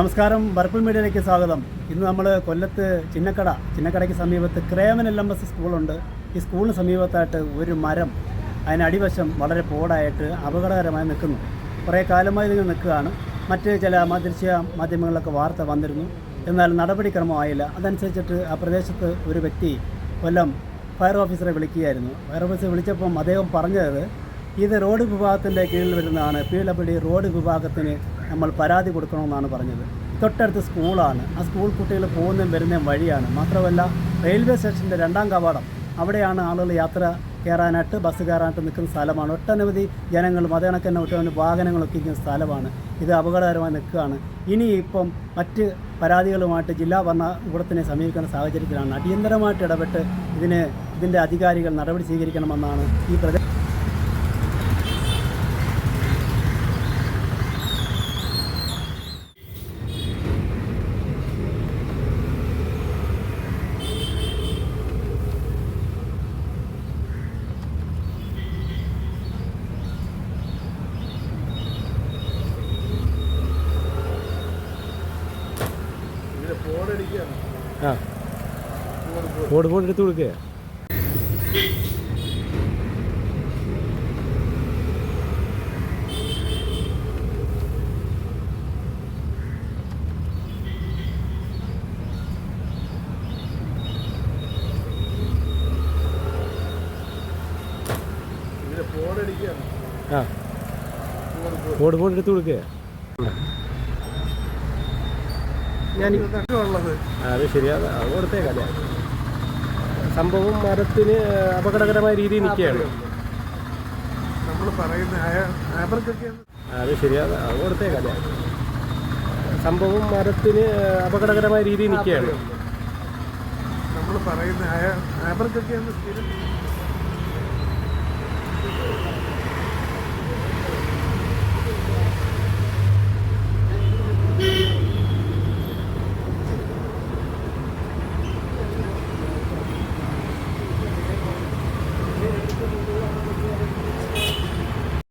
നമസ്കാരം. ബർപ്പിൾ മീഡിയയിലേക്ക് സ്വാഗതം. ഇന്ന് നമ്മൾ കൊല്ലത്ത് ചിന്നക്കട ചിന്നക്കടയ്ക്ക് സമീപത്ത് ക്രേമൻ എൽ എം എസ് സ്കൂളുണ്ട്. ഈ സ്കൂളിന് സമീപത്തായിട്ട് ഒരു മരം അതിനടിവശം വളരെ പോടായിട്ട് അപകടകരമായി നിൽക്കുന്നു. കുറേ കാലമായി ഇതിങ്ങനെ നിൽക്കുകയാണ്. മറ്റ് ചില ദൃശ്യ മാധ്യമങ്ങളിലൊക്കെ വാർത്ത വന്നിരുന്നു. എന്നാൽ നടപടിക്രമമായില്ല അതനുസരിച്ചിട്ട് ആ പ്രദേശത്ത് ഒരു വ്യക്തി കൊല്ലം ഫയർ ഓഫീസറെ വിളിക്കുകയായിരുന്നു. ഫയർ ഓഫീസറെ വിളിച്ചപ്പം അദ്ദേഹം പറഞ്ഞത് ഇത് റോഡ് വിഭാഗത്തിന്റെ കീഴിൽ വരുന്നതാണ്. പി ഡബ്ല്യു ഡി റോഡ് വിഭാഗത്തിന് നമ്മൾ പരാതി കൊടുക്കണമെന്നാണ് പറഞ്ഞത്. തൊട്ടടുത്ത് സ്കൂളാണ്. ആ സ്കൂൾ കുട്ടികൾ പോകുന്നതും വരുന്നതും വഴിയാണ്. മാത്രമല്ല റെയിൽവേ സ്റ്റേഷന്റെ രണ്ടാം കവാടം. അവിടെയാണ് ആളുകൾ യാത്ര കയറാനായിട്ട് ബസ് കയറാനായിട്ട് നിൽക്കുന്ന സ്ഥലമാണ്. ഒട്ടനവധി ജനങ്ങളും അതേ തന്നെ ഒട്ടനവധി വാഹനങ്ങളൊക്കെ ഇരിക്കുന്ന സ്ഥലമാണ്. ഇത് അപകടകരമായി നിൽക്കുകയാണ്. ഇനി ഇപ്പം മറ്റ് പരാതികളുമായിട്ട് ജില്ലാ ഭരണകൂടത്തിനെ സമീപിക്കുന്ന സാഹചര്യത്തിലാണ്. അടിയന്തരമായിട്ട് ഇടപെട്ട് ഇതിന് ഇതിന്റെ അധികാരികൾ നടപടി സ്വീകരിക്കണമെന്നാണ് ഈ പ്രദേശ ആ. ഫോൺ ബോർഡ് എടുത്ത് കൊടുക്കുക ആ. ഫോൺ ബോർഡ് എടുത്ത് കൊടുക്കുക ഞാൻ അത് ശരിയാണ് അത് കൊടുത്തേക്കല്ലേ സംഭവം മരത്തിന് അപകടകരമായ രീതിയിൽ നിൽക്കുകയാണ്. നമ്മൾ പറയുന്ന അത് ശരിയാണ് അത് കൊടുത്തേക്കല്ലേ സംഭവം മരത്തിന് അപകടകരമായ രീതിയിൽ നിൽക്കുകയാണ്. നമ്മൾ പറയുന്ന അയ- അവർക്കൊക്കെ ഒന്ന് സ്ഥിരം